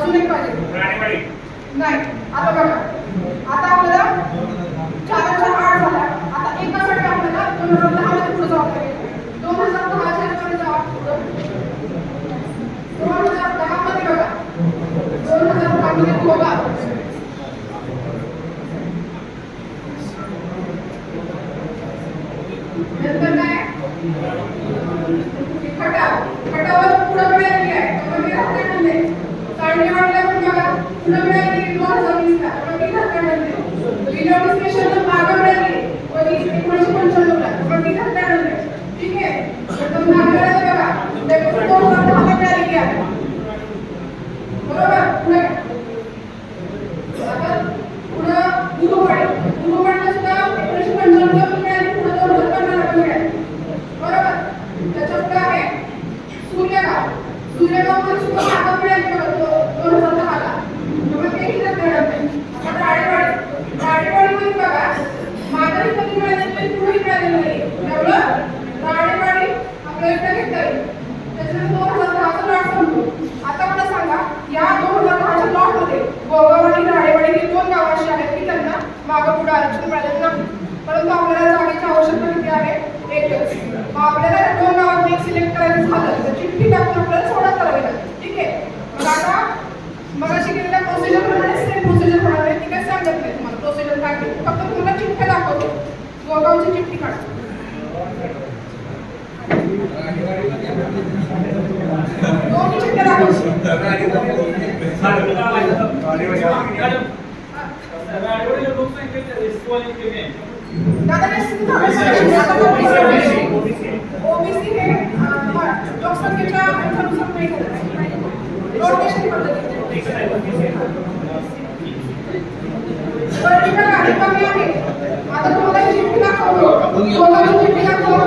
अजून एक पाहिजे. नाही आता बघा. आता आपल्याला चार चाराच्या आठ झाला. आता एका साठी आपल्याला दोन हजार दहा मध्ये पुढे जावं लागेल. दोन हजार दहाच्या मध्ये जावं दोन हजार दहा मध्ये बघा. दोन हजार दहा मध्ये बघा உனக்கு मी फक्त पूर्ण चिठ्ठ्या दाखवते. गोगावची चिठ्ठी काढतो दोन्ही चिठ्ठ्या ओबीसी हे लोकसंख्येच्या अनुसार वेगळं आहे रोटेशन पद्धती पण ठीक आहे. आता तुम्हाला चिठ्ठी दाखवलो तुम्हाला चिठ्ठी दाखवलो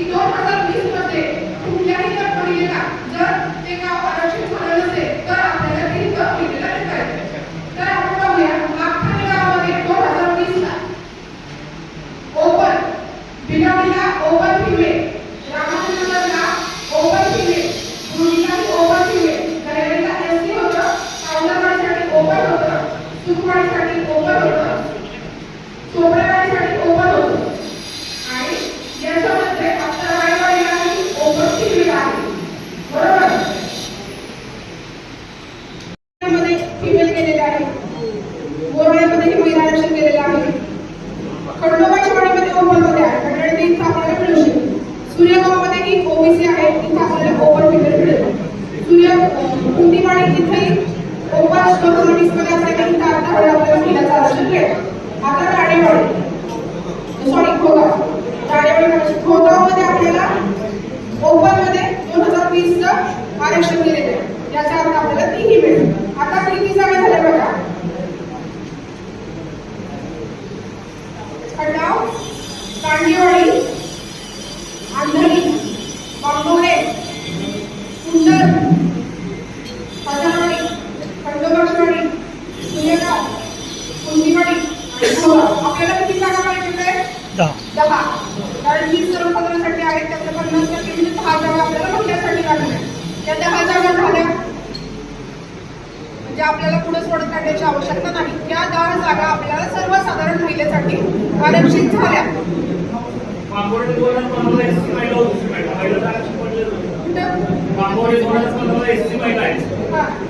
की दोन हजार वीसमध्ये कुठल्याही कंपनीला जर ते गाव कारण ही सर्व पदासाठी आहेत त्यातलं पन्नास टक्के म्हणजे दहा जागा आपल्याला महिलांसाठी लागणार त्या दहा जागा झाल्या म्हणजे आपल्याला पुढे सोडत काढण्याची आवश्यकता नाही. त्या दहा जागा आपल्याला सर्वसाधारण महिलेसाठी आरक्षित झाल्या. कुठं?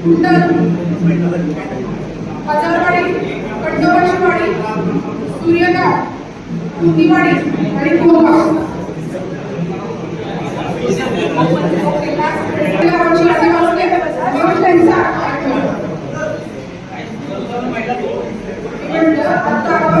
तर हजारवाडी खंडोबाची वाडी सूर्यगाव कुंदीवाडी आणि कोरगाव. म्हणजे आता आपण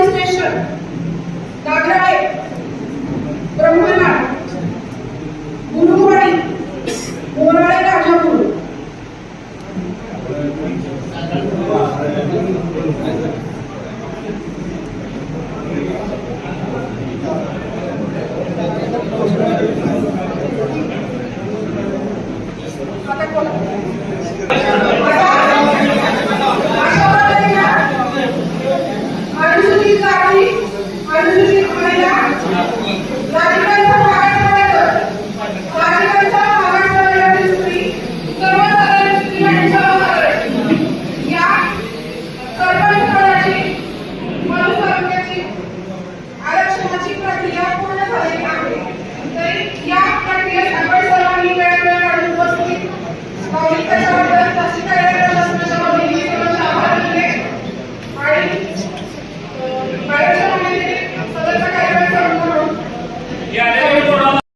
registration